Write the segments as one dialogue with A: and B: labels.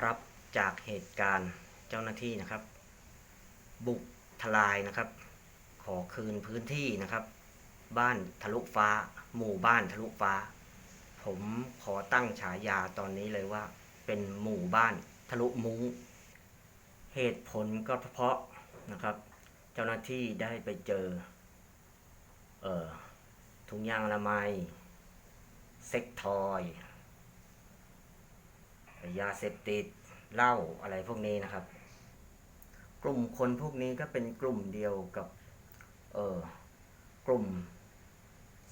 A: ครับจากเหตุการณ์เจ้าหน้าที่นะครับ บุกทลายนะครับ ขอคืนพื้นที่นะครับ บ้านทะลุฟ้า หมู่บ้านทะลุฟ้า ผมขอตั้งฉายาตอนนี้เลยว่า เป็นหมู่บ้านทะลุมุ้ง เหตุผลก็เพราะนะครับ เจ้าหน้าที่ได้ไปเจอเอ่อถุงยางอนามัยเซ็กทอย ยาเสพติดเหล้าอะไรพวกนี้นะครับ กลุ่มคนพวกนี้ก็เป็นกลุ่มเดียวกับ เออกลุ่ม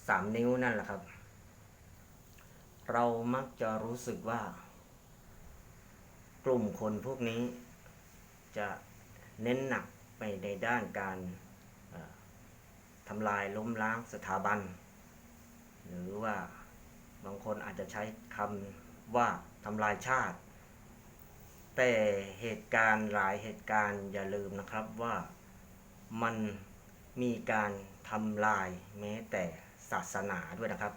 A: สามนิ้วนั่นแหละครับ เรามักจะรู้สึกว่า กลุ่มคนพวกนี้ จะเน้นหนักไปในด้านการออทำลายล้มล้างสถาบัน หรือว่าบางคนอาจจะใช้คำ ว่าทำลายชาติ แต่เหตุการณ์หลายเหตุการณ์อย่าลืมนะครับว่ามันมีการทำลายแม้แต่ศาสนาด้วยนะครับ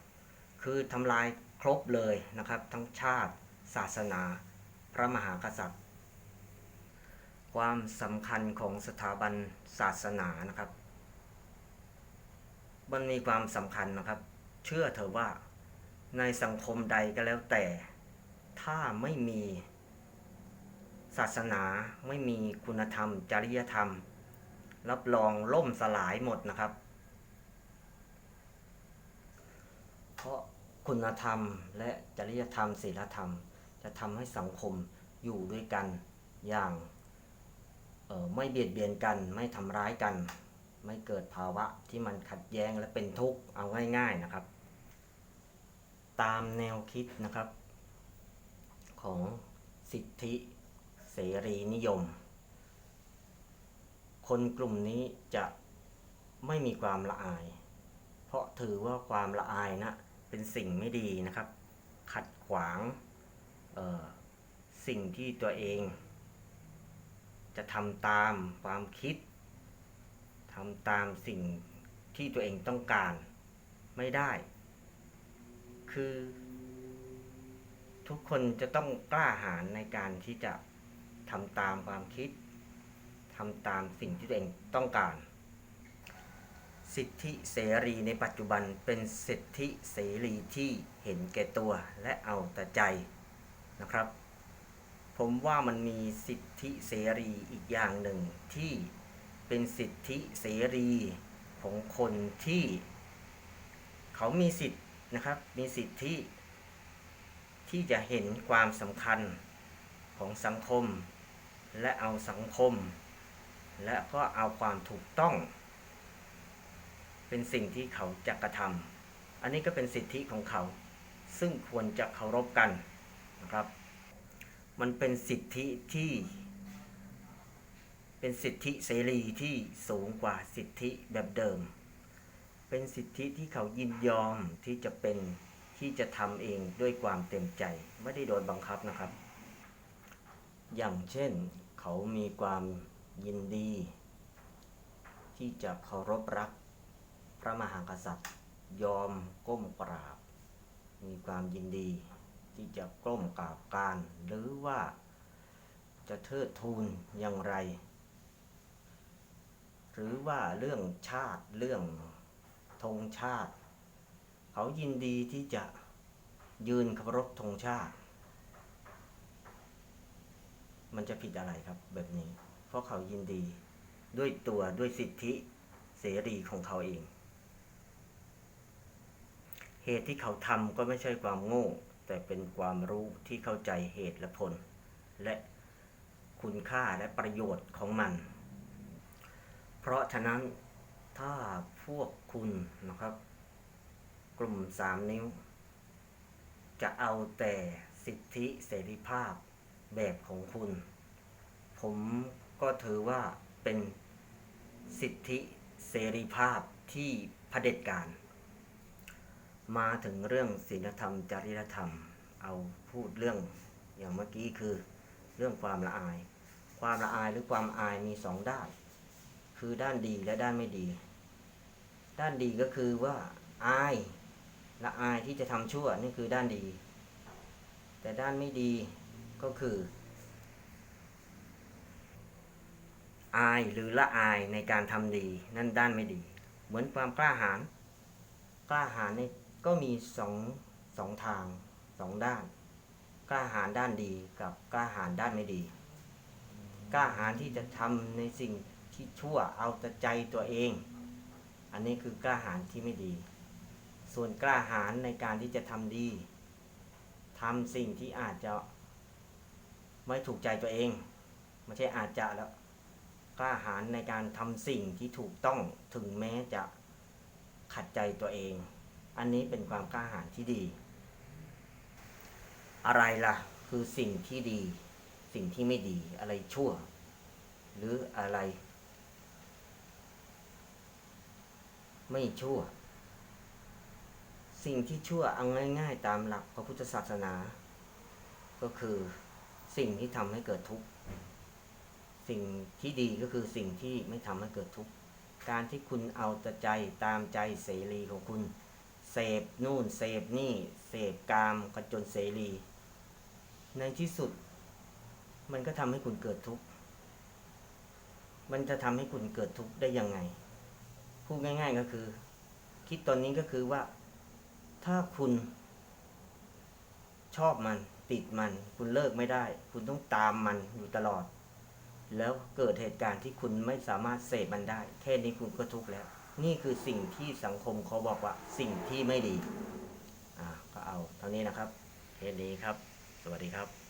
A: คือทำลายครบเลยนะครับ ทั้งชาติ ศาสนา พระมหากษัตริย์ ความสำคัญของสถาบันศาสนานะครับ มันมีความสำคัญนะครับ เชื่อเถอะว่าในสังคมใดก็แล้วแต่ ถ้าไม่มีศาสนาไม่มีคุณธรรม จริยธรรม รับรองล่มสลายหมดนะครับ เพราะคุณธรรมและจริยธรรมศีลธรรม จะทำให้สังคมอยู่ด้วยกันอย่างไม่เบียดเบียนกัน ไม่ทำร้ายกัน ไม่เกิดภาวะที่มันขัดแย้งและเป็นทุกข์เอาง่าย ๆนะครับ ตามแนวคิดนะครับ ของสิทธิเสรีนิยม คนกลุ่มนี้จะไม่มีความละอาย เพราะถือว่าความละอายนะเป็นสิ่งไม่ดีนะครับ ขัดขวางสิ่งที่ตัวเอง จะทำตามความคิดทำตามสิ่งที่ตัวเองต้องการไม่ได้ คือ ทุกคนจะต้องกล้าหาญในการที่จะทำตามความคิดทำตามสิ่งที่ตัวเองต้องการ สิทธิเสรีในปัจจุบันเป็นสิทธิเสรีที่เห็นแก่ตัวและเอาแต่ใจนะครับ ผมว่ามันมีสิทธิเสรีอีกอย่างหนึ่งที่เป็นสิทธิเสรีของคนที่ เขามีสิทธินะครับ มีสิทธิ ที่จะเห็นความสำคัญของสังคม และเอาสังคม และก็เอาความถูกต้อง เป็นสิ่งที่เขาจะกระทำอันนี้ก็เป็นสิทธิของเขา ซึ่งควรจะเคารพกันนะครับ มันเป็นสิทธิที่ เป็นสิทธิเสรีที่สูงกว่าสิทธิแบบเดิม เป็นสิทธิที่เขายินยอมที่จะเป็น ที่จะทำเองด้วยความเต็มใจ ไม่ได้โดนบังคับนะครับ อย่างเช่นเขามีความยินดี ที่จะเคารพรัก พระมหากษัตริย์ ยอมก้มกราบ มีความยินดี ที่จะก้มกราบการหรือว่าจะเทิดทูนอย่างไร หรือว่าเรื่องชาติเรื่องธงชาติ เขายินดีที่จะยืนเคารพธงชาติ มันจะผิดอะไรครับแบบนี้ เพราะเขายินดีด้วยตัวด้วยสิทธิเสรีของเขาเอง เหตุที่เขาทำก็ไม่ใช่ความโง่ แต่เป็นความรู้ที่เข้าใจเหตุและผล และคุณค่าและประโยชน์ของมัน เพราะฉะนั้นถ้าพวกคุณนะครับ ลุ่มสามนิ้ว จะเอาแต่สิทธิเสรีภาพแบบของคุณ ผมก็ถือว่าเป็นสิทธิเสรีภาพที่เผด็จการ มาถึงเรื่องศีลธรรม จริยธรรม เอาพูดเรื่องอย่างเมื่อกี้คือเรื่องความละอาย ความละอายหรือความอายมีสองด้าน คือด้านดีและด้านไม่ดี ด้านดีก็คือว่าอาย ละอายที่จะทำชั่วนี่คือด้านดี แต่ด้านไม่ดีก็คือ อายหรือละอายในการทำดี นั่นด้านไม่ดี เหมือนความกล้าหาญกล้าหาญนี่ก็มีสองสองทางสองด้าน กล้าหาญด้านดีกับกล้าหาญด้านไม่ดี กล้าหาญที่จะทำในสิ่งที่ชั่วเอาแต่ใจตัวเอง อันนี้คือกล้าหาญที่ไม่ดี ส่วนกล้าหาญในการที่จะทำดีทำสิ่งที่อาจจะไม่ถูกใจตัวเองไม่ใช่อาจจะแล้วกล้าหาญในการทำสิ่งที่ถูกต้องถึงแม้จะขัดใจตัวเอง อันนี้เป็นความกล้าหาญที่ดี อะไรล่ะ คือสิ่งที่ดี สิ่งที่ไม่ดี อะไรชั่ว หรืออะไร ไม่ชั่ว สิ่งที่ชั่วเอาง่ายๆ ตามหลักพระพุทธศาสนา ก็คือสิ่งที่ทำให้เกิดทุกข์สิ่งที่ดีก็คือสิ่งที่ไม่ทำให้เกิดทุกข์การที่คุณเอาแต่ใจตามใจเสรีของคุณ เสพนู่นเสพนี่เสพกามกันจนเสรี ในที่สุด มันก็ทำให้คุณเกิดทุกข์มันจะทำให้คุณเกิดทุกข์ได้ยังไงพูดง่าย ๆก็คือ คิดตอนนี้ก็คือว่า ถ้าคุณชอบมันติดมัน คุณเลิกไม่ได้ คุณต้องตามมันอยู่ตลอด แล้วเกิดเหตุการณ์ที่คุณไม่สามารถเสพมันได้ แค่นี้คุณก็ทุกข์แล้ว นี่คือสิ่งที่สังคมเขาบอกว่า สิ่งที่ไม่ดี อ่าก็เอาเท่านี้นะครับแค่นี้ครับ สวัสดีครับ